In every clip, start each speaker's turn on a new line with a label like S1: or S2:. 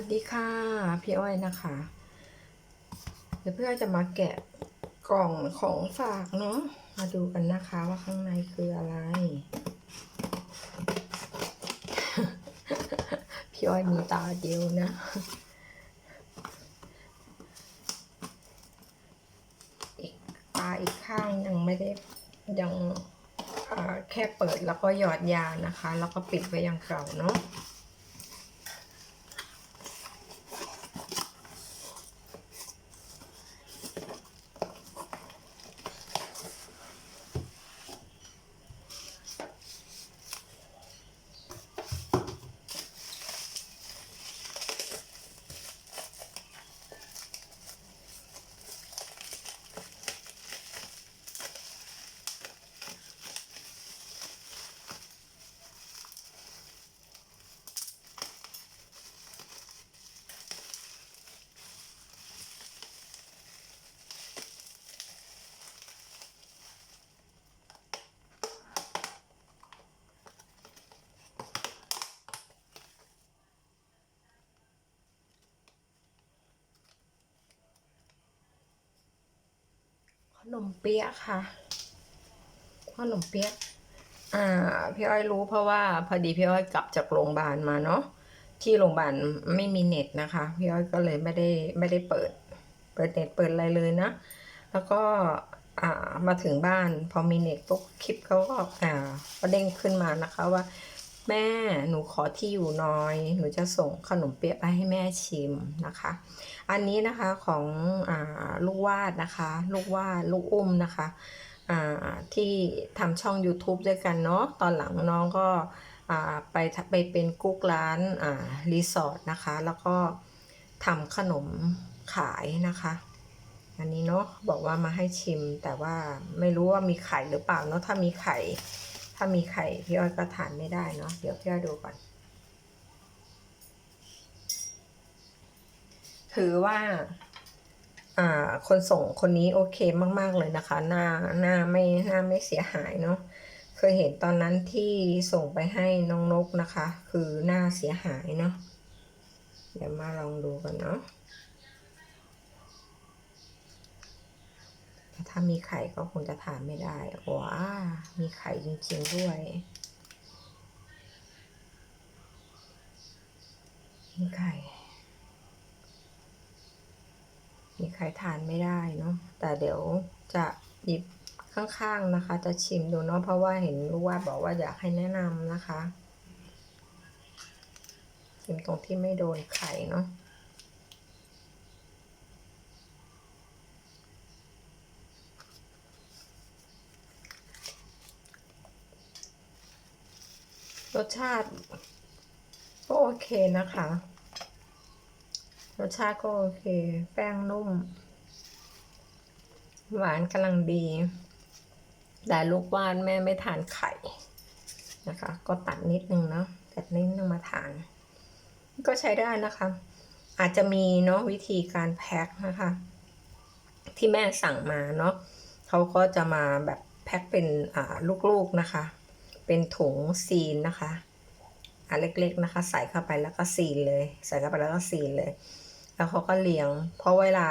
S1: วัสดีค่ะ พี่อ้อยนะคะ เดี๋ยวพี่อ้อยจะมาแกะกล่องของฝากเนาะมาดูกันนะคะว่าข้างในคืออะไร พี่อ้อยมีตาเดียวนะอีกตาอีกข้างยังไม่ได้ยังแค่เปิดแล้วก็หยอดยานะคะ แล้วก็ปิดไว้อย่างเก่าเนาะ นมเปี๊ยะค่ะขนมเปี๊ยะอ่าพี่อ้อยรู้เพราะว่าพอดีพี่อ้อยกลับจากโรงพยาบาลมาเนาะที่โรงพยาบาลไม่มีเน็ตนะคะ พี่อ้อยก็เลยไม่ได้ไม่ได้เปิด เปิดเน็ตเปิดอะไรเลยนะ แล้วก็อ่ามาถึงบ้านพอมีเน็ตปุ๊บคลิปเขาก็อ่าก็เด้งขึ้นมานะคะว่า แม่หนูขอที่อยู่น้อย หนูจะส่งขนมเปี๊ยะไปให้แม่ชิมนะคะ อันนี้นะคะของอ่าลูกวาดนะคะ ลูกวาดลูกอุ้มนะคะอ่าที่ทำช่อง YouTube ด้วยกันเนาะตอนหลังน้องก็อ่าไปไปเป็นกุ๊กร้านอ่ารีสอร์ทนะคะ แล้วก็ทำขนมขายนะคะ อันนี้เนาะบอกว่ามาให้ชิมแต่ว่าไม่รู้ว่ามีไข่หรือเปล่าเนาะถ้ามีไข่ ถ้ามีไข่พี่อ้อยก็ทานไม่ได้เนาะเดี๋ยวพี่อ้อยดูก่อน ถือว่าอ่าคนส่งคนนี้โอเคมาก ๆ เลยนะคะ หน้าหน้าไม่หน้าไม่เสียหายเนาะเคยเห็นตอนนั้นที่ส่งไปให้น้องนกนะคะ คือหน้าเสียหายเนาะเดี๋ยวมาลองดูกันเนาะ ถ้ามีไข่ก็คงจะทานไม่ได้ว้ามีไข่จริงๆด้วย มีไข่ มีใครทานไม่ได้เนาะ แต่เดี๋ยวจะหยิบข้างๆนะคะ จะชิมดูเนาะ เพราะว่าเห็นรู้ว่าบอกว่าอยากให้แนะนำนะคะ ชิมตรงที่ไม่โดนไข่เนาะ รสชาติก็โอเคนะคะ รสชาติก็โอเค แป้งนุ่ม หวานกำลังดี แต่ลูกว่านแม่ไม่ทานไข่นะคะ ก็ตัดนิดนึงเนาะตัดนิดนึงมาทาน ก็ใช้ได้นะคะ อาจจะมีเนาะวิธีการแพ็คนะคะ ที่แม่สั่งมาเนาะเขาก็จะมาแบบแพ็คเป็นลูกๆนะคะ เป็นถุงซีนนะคะอันเล็กๆนะคะ ใส่เข้าไปแล้วก็ซีนเลย ใส่เข้าไปแล้วก็ซีนเลย แล้วเขาก็เลี้ยง เพราะเวลา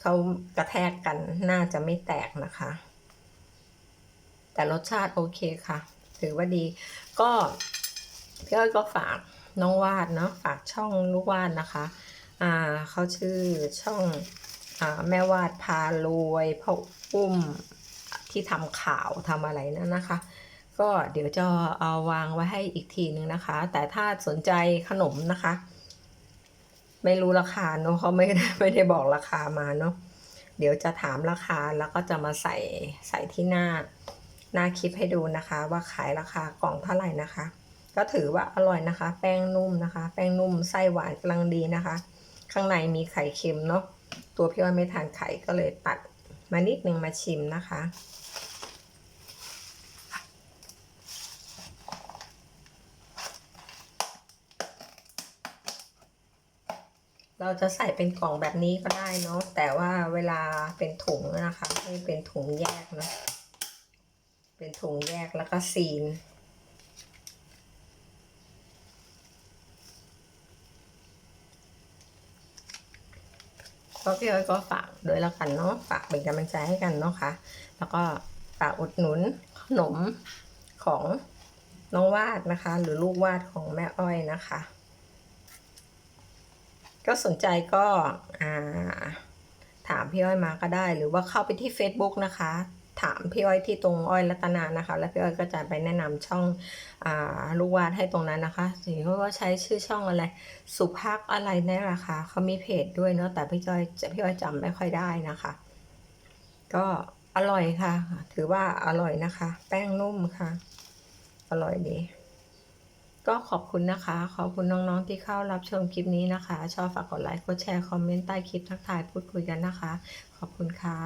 S1: เขากระแทกกันน่าจะไม่แตกนะคะ แต่รสชาติโอเคค่ะ ถือว่าดี ก็พี่อ้อยก็ฝากน้องวาดเนาะฝากช่องลูกวาดนะคะ อ่าเขาชื่อช่องอ่าแม่วาดพารวยพ่ออุ้มที่ทำข่าวทำอะไรนั่นนะคะ ก็เดี๋ยวจะเอาวางไว้ให้อีกทีนึงนะคะ แต่ถ้าสนใจขนมนะคะ ไม่รู้ราคาเนาะเขาไม่ได้ไม่ได้บอกราคามาเนาะเดี๋ยวจะถามราคาแล้วก็จะมาใส่ใส่ที่หน้าหน้าคลิปให้ดูนะคะ ว่าขายราคากล่องเท่าไหร่นะคะ ก็ถือว่าอร่อยนะคะ แป้งนุ่มนะคะ แป้งนุ่มไส้หวานกำลังดีนะคะ ข้างในมีไข่เค็มเนาะตัวพี่อ้อยไม่ทานไข่ก็เลยตัดมานิดนึงมาชิมนะคะ เราจะใส่เป็นกล่องแบบนี้ก็ได้เนาะแต่ว่าเวลาเป็นถุงนะคะ ให้เป็นถุงแยกนะเป็นถุงแยกแล้วก็ซีนก็พี่อ้อยก็ฝากด้วยแล้วกันเนาะฝากเป็นกำลังใจให้กันเนาะค่ะ แล้วก็ฝากอุดหนุนขนมของน้องวาดนะคะ หรือลูกวาดของแม่อ้อยนะคะ ก็สนใจก็ถามพี่อ้อยมาก็ได้ หรือว่าเข้าไปที่ Facebook นะคะ ถามพี่อ้อยที่ตรงอ้อยรัตนานะคะ แล้วพี่อ้อยก็จะไปแนะนำช่องอลูกวาดให้ตรงนั้นนะคะสิ่งที่ว่าใช้ชื่อช่องอะไร สุภาพอะไรเนี่ยแหละค่ะเขามีเพจด้วยเนาะแต่พี่จ้อยพี่อ้อยจำไม่ค่อยได้นะคะ ก็อร่อยค่ะ ถือว่าอร่อยนะคะ แป้งนุ่มค่ะ อร่อยดี ก็ขอบคุณนะคะ ขอบคุณน้องๆที่เข้ารับชมคลิปนี้นะคะ ชอบฝากกดไลค์ กดแชร์ คอมเมนต์ใต้คลิปทักทายพูดคุยกันนะคะ ขอบคุณค่ะ